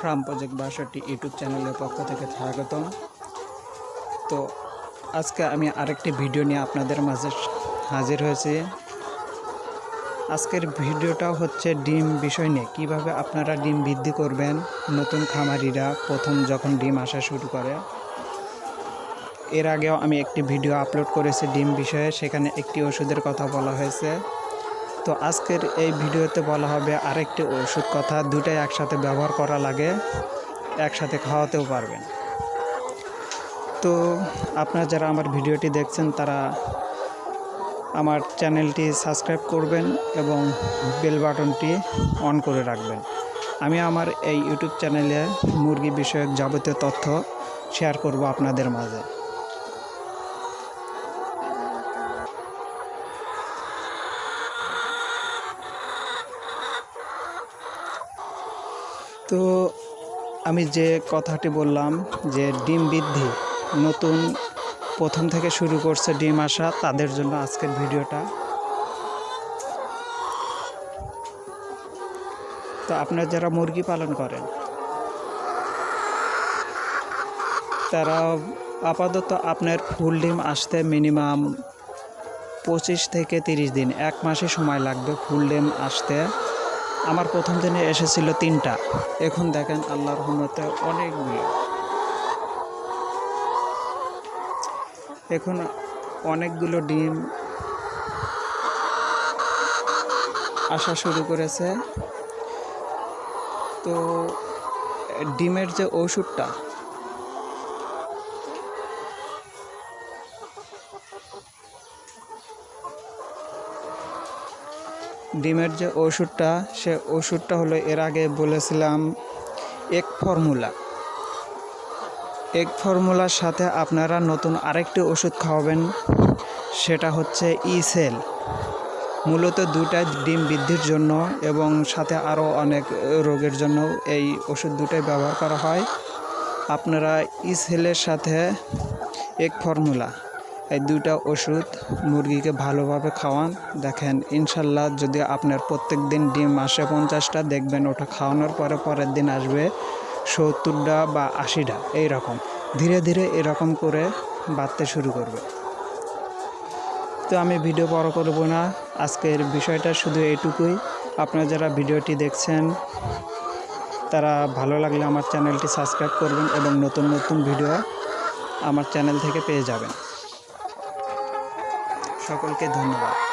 ফ্রাম project বাষট্টি YouTube চ্যানেলের পক্ষ থেকে স্বাগতম। তো আজকে আমি আরেকটি ভিডিও নিয়ে আপনাদের মাঝে হাজির হয়েছি। আজকের ভিডিওটা হচ্ছে ডিম বিষয় নিয়ে। কীভাবে আপনারা ডিম বৃদ্ধি করবেন, নতুন খামারিরা প্রথম যখন ডিম আসা শুরু করে। এর আগেও আমি একটি ভিডিও আপলোড করেছি ডিম বিষয়ে। সেখানে একটি ওষুধের কথা বলা হয়েছে। তো আজকের এই ভিডিওতে বলা হবে আরেকটি ওষুধ কথা। দুটাই একসাথে ব্যবহার করা লাগে, একসাথে খাওয়াতেও পারবেন। তো আপনারা যারা আমার ভিডিওটি দেখছেন, তারা আমার চ্যানেলটি সাবস্ক্রাইব করবেন এবং বেল বাটনটি অন করে রাখবেন। আমি আমার এই ইউটিউব চ্যানেলে মুরগি বিষয়ক যাবতীয় তথ্য শেয়ার করব আপনাদের মাঝে। তো আমি যে কথাটি বললাম যে ডিম বৃদ্ধি, নতুন প্রথম থেকে শুরু করছে ডিম আসা, তাদের জন্য আজকের ভিডিওটা। তো আপনারা যারা মুরগি পালন করেন, তারা আপাতত আপনার ফুল ডিম আসতে মিনিমাম পঁচিশ থেকে তিরিশ দিন, এক মাসে সময় লাগবে ফুল ডিম আসতে। আমার প্রথম দিনে এসেছিল তিনটা। এখন দেখেন আল্লাহ রহমতে অনেকগুলো এখন অনেকগুলো ডিম আসা শুরু করেছে। তো ডিমের যে ওষুধটা ডিমের যে ওষুধটা, সে ওষুধটা হলো এর আগে বলেছিলাম এক ফর্মুলা। এক ফর্মুলার সাথে আপনারা নতুন আরেকটি ওষুধ খাওয়াবেন, সেটা হচ্ছে ই সেল মূলত দুটা ডিম বৃদ্ধির জন্য এবং সাথে আরও অনেক রোগের জন্য এই ওষুধ দুটাই ব্যবহার করা হয়। আপনারা ই সেলের সাথে এক ফর্মুলা এই দুইটা ওষুধ মুরগিকে ভালোভাবে খাওয়ান। দেখেন, ইনশাল্লাহ যদি আপনার প্রত্যেক দিন ডিম আসে পঞ্চাশটা, দেখবেন ওটা খাওয়ানোর পরে পরের দিন আসবে সত্তরটা বা আশিটা এই রকম ধীরে ধীরে এরকম করে বাড়তে শুরু করবে। তো আমি ভিডিও বড় করব না। আজকের বিষয়টা শুধু এইটুকুই। আপনারা যারা ভিডিওটি দেখছেন, তারা ভালো লাগলে আমার চ্যানেলটি সাবস্ক্রাইব করবেন এবং নতুন নতুন ভিডিও আমার চ্যানেল থেকে পেয়ে যাবেন। সকলকে ধন্যবাদ।